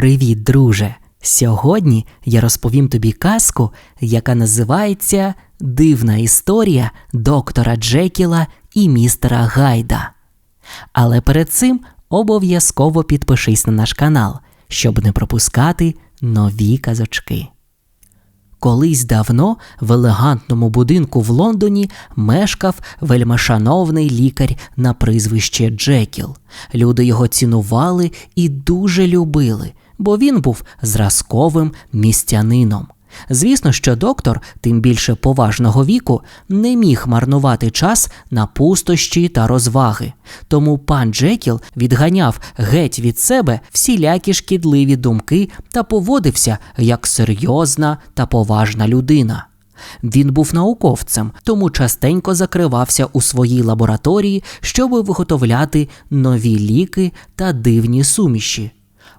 Привіт, друже! Сьогодні я розповім тобі казку, яка називається Дивна історія доктора Джекіла і містера Гайда. Але перед цим обов'язково підпишись на наш канал, щоб не пропускати нові казочки. Колись давно в елегантному будинку в Лондоні мешкав вельмишановний лікар на прізвище Джекіл. Люди його цінували і дуже любили, бо він був зразковим містянином. Звісно, що доктор, тим більше поважного віку, не міг марнувати час на пустощі та розваги. Тому пан Джекіл відганяв геть від себе всілякі шкідливі думки та поводився як серйозна та поважна людина. Він був науковцем, тому частенько закривався у своїй лабораторії, щоб виготовляти нові ліки та дивні суміші.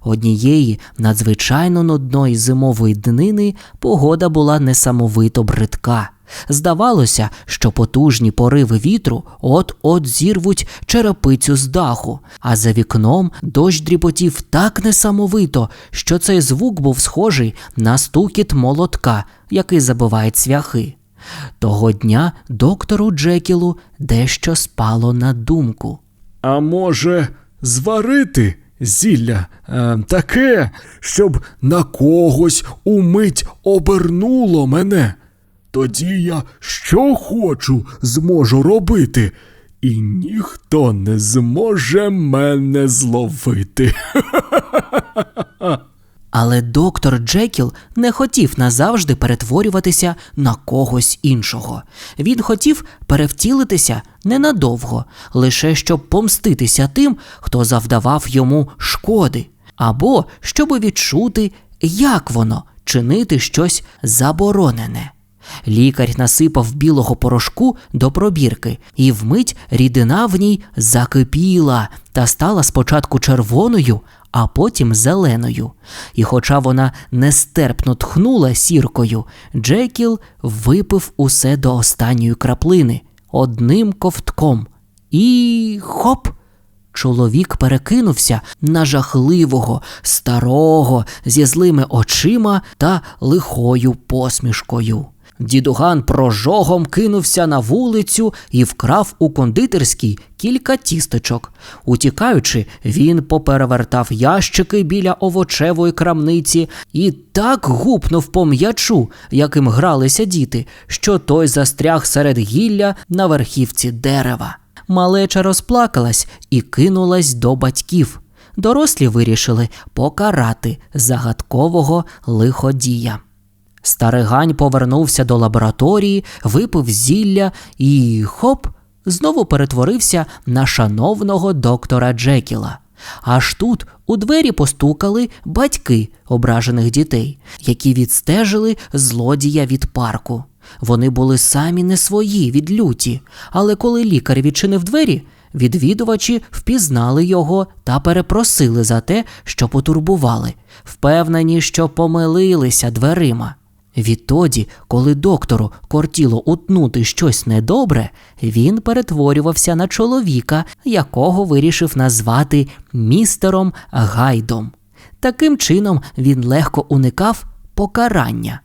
Однієї надзвичайно нудної зимової днини погода була несамовито бридка. Здавалося, що потужні пориви вітру от-от зірвуть черепицю з даху, а за вікном дощ дріботів так несамовито, що цей звук був схожий на стукіт молотка, який забиває цвяхи. Того дня доктору Джекілу дещо спало на думку. А може, зварити зілля е, таке, щоб на когось умить обернуло мене? Тоді я що хочу зможу робити, і ніхто не зможе мене зловити. Але доктор Джекіл не хотів назавжди перетворюватися на когось іншого. Він хотів перевтілитися ненадовго, лише щоб помститися тим, хто завдавав йому шкоди, або щоб відчути, як воно чинити щось заборонене. Лікар насипав білого порошку до пробірки, і вмить рідина в ній закипіла та стала спочатку червоною, а потім зеленою. І хоча вона нестерпно тхнула сіркою, Джекіл випив усе до останньої краплини одним ковтком. І хоп! Чоловік перекинувся на жахливого, старого, зі злими очима та лихою посмішкою. Дідуган прожогом кинувся на вулицю і вкрав у кондитерській кілька тістечок. Утікаючи, він поперевертав ящики біля овочевої крамниці і так гупнув по м'ячу, яким гралися діти, що той застряг серед гілля на верхівці дерева. Малеча розплакалась і кинулась до батьків. Дорослі вирішили покарати загадкового лиходія. Старигань повернувся до лабораторії, випив зілля і хоп, знову перетворився на шановного доктора Джекіла. Аж тут у двері постукали батьки ображених дітей, які відстежили злодія від парку. Вони були самі не свої від люті, але коли лікар відчинив двері, відвідувачі впізнали його та перепросили за те, що потурбували, впевнені, що помилилися дверима. Відтоді, коли доктору кортіло утнути щось недобре, він перетворювався на чоловіка, якого вирішив назвати містером Гайдом. Таким чином він легко уникав покарання.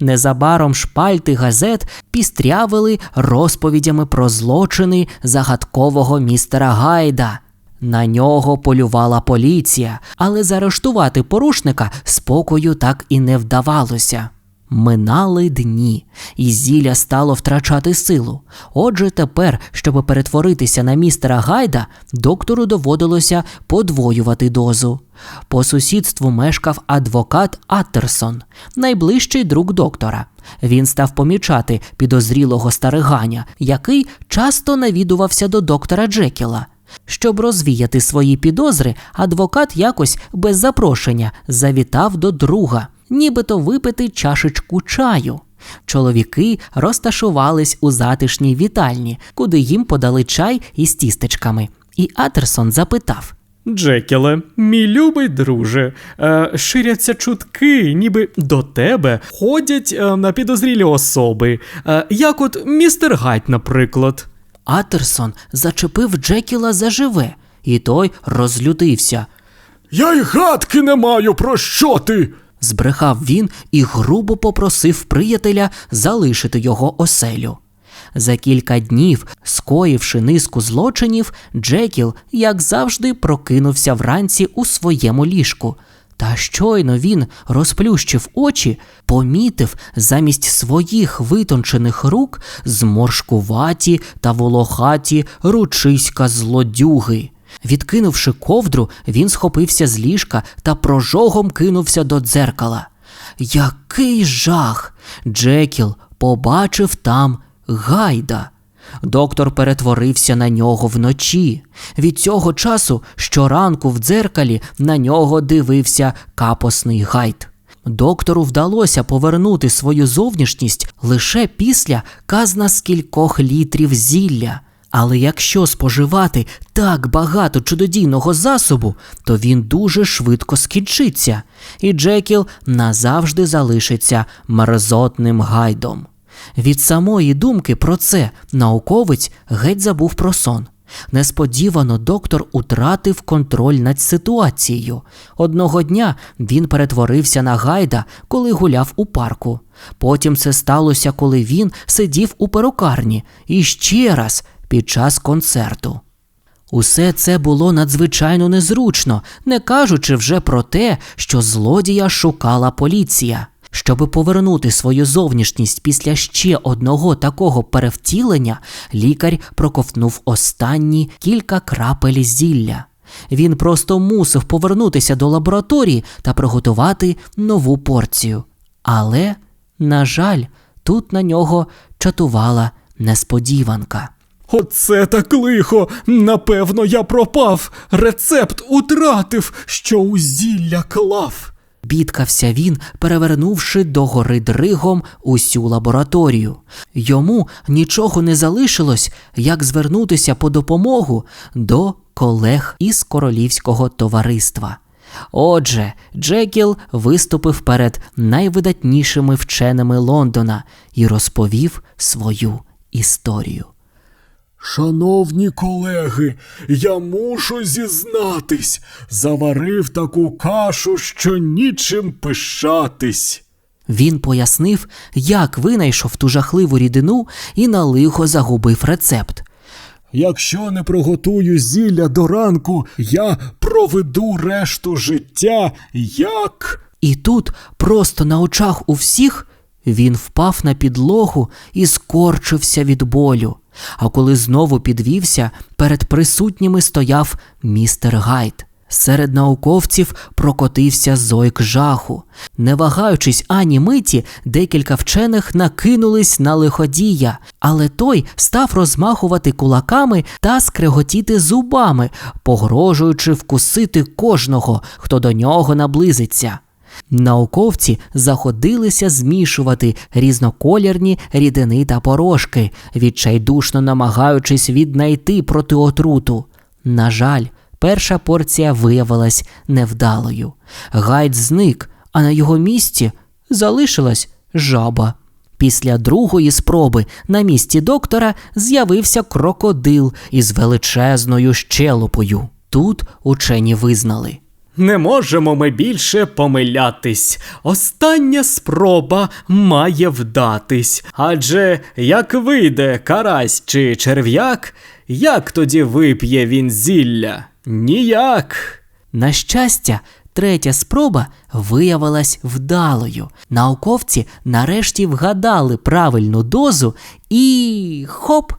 Незабаром шпальти газет пістрявили розповідями про злочини загадкового містера Гайда. На нього полювала поліція, але заарештувати порушника спокою так і не вдавалося. Минали дні, і зілля стало втрачати силу. Отже, тепер, щоб перетворитися на містера Гайда, доктору доводилося подвоювати дозу. По сусідству мешкав адвокат Аттерсон, найближчий друг доктора. Він став помічати підозрілого стариганя, який часто навідувався до доктора Джекіла. Щоб розвіяти свої підозри, адвокат якось без запрошення завітав до друга нібито випити чашечку чаю. Чоловіки розташувались у затишній вітальні, куди їм подали чай із тістечками. І Атерсон запитав: Джекіле, мій любий друже, е, ширяться чутки, ніби до тебе ходять е, на підозрілі особи, е, як от містер Гайт, наприклад. Атерсон зачепив Джекіла заживе, і той розлютився. Я й гадки не маю про що ти. Збрехав він і грубо попросив приятеля залишити його оселю. За кілька днів, скоївши низку злочинів, Джекіл, як завжди, прокинувся вранці у своєму ліжку. Та щойно він розплющив очі, помітив замість своїх витончених рук зморшкуваті та волохаті ручиська злодюги. Відкинувши ковдру, він схопився з ліжка та прожогом кинувся до дзеркала. Який жах! Джекіл побачив там гайда. Доктор перетворився на нього вночі. Від цього часу щоранку в дзеркалі на нього дивився капосний гайд. Доктору вдалося повернути свою зовнішність лише після казна з кількох літрів зілля. Але якщо споживати так багато чудодійного засобу, то він дуже швидко скінчиться, і Джекіл назавжди залишиться мерзотним гайдом. Від самої думки про це науковець геть забув про сон. Несподівано доктор утратив контроль над ситуацією. Одного дня він перетворився на гайда, коли гуляв у парку. Потім це сталося, коли він сидів у перукарні, і ще раз під час концерту. Усе це було надзвичайно незручно, не кажучи вже про те, що злодія шукала поліція. Щоби повернути свою зовнішність після ще одного такого перевтілення, лікар проковтнув останні кілька крапель зілля. Він просто мусив повернутися до лабораторії та приготувати нову порцію. Але, на жаль, тут на нього чатувала несподіванка. Оце так лихо. Напевно, я пропав. Рецепт утратив, що у зілля клав. Бідкався він, перевернувши догори дригом усю лабораторію. Йому нічого не залишилось, як звернутися по допомогу до колег із королівського товариства. Отже, Джекіл виступив перед найвидатнішими вченими Лондона і розповів свою історію. Шановні колеги, я мушу зізнатись, заварив таку кашу, що нічим пишатись. Він пояснив, як винайшов ту жахливу рідину і на лихо загубив рецепт. Якщо не приготую зілля до ранку, я проведу решту життя як. І тут, просто на очах у всіх, він впав на підлогу і скорчився від болю. А коли знову підвівся, перед присутніми стояв містер Гайд. Серед науковців прокотився зойк жаху. Не вагаючись ані миті, декілька вчених накинулись на лиходія, але той став розмахувати кулаками та скреготіти зубами, погрожуючи вкусити кожного, хто до нього наблизиться. Науковці заходилися змішувати різноколірні рідини та порошки, відчайдушно намагаючись віднайти протиотруту. На жаль, перша порція виявилась невдалою. Гайд зник, а на його місці залишилась жаба. Після другої спроби на місці доктора з'явився крокодил із величезною щелопою. Тут учені визнали. Не можемо ми більше помилятись. Остання спроба має вдатись. Адже як вийде карась чи черв'як, як тоді вип'є він зілля? Ніяк. На щастя, третя спроба виявилась вдалою. Науковці нарешті вгадали правильну дозу і хоп!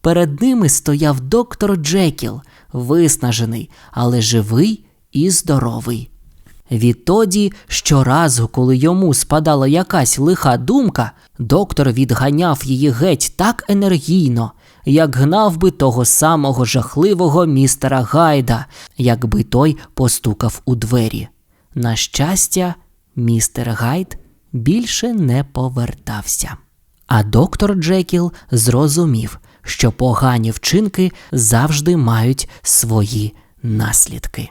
Перед ними стояв доктор Джекіл, виснажений, але живий і здоровий. Відтоді, щоразу, коли йому спадала якась лиха думка, доктор відганяв її геть так енергійно, як гнав би того самого жахливого містера Гайда, якби той постукав у двері. На щастя, містер Гайд більше не повертався. А доктор Джекіл зрозумів, що погані вчинки завжди мають свої наслідки.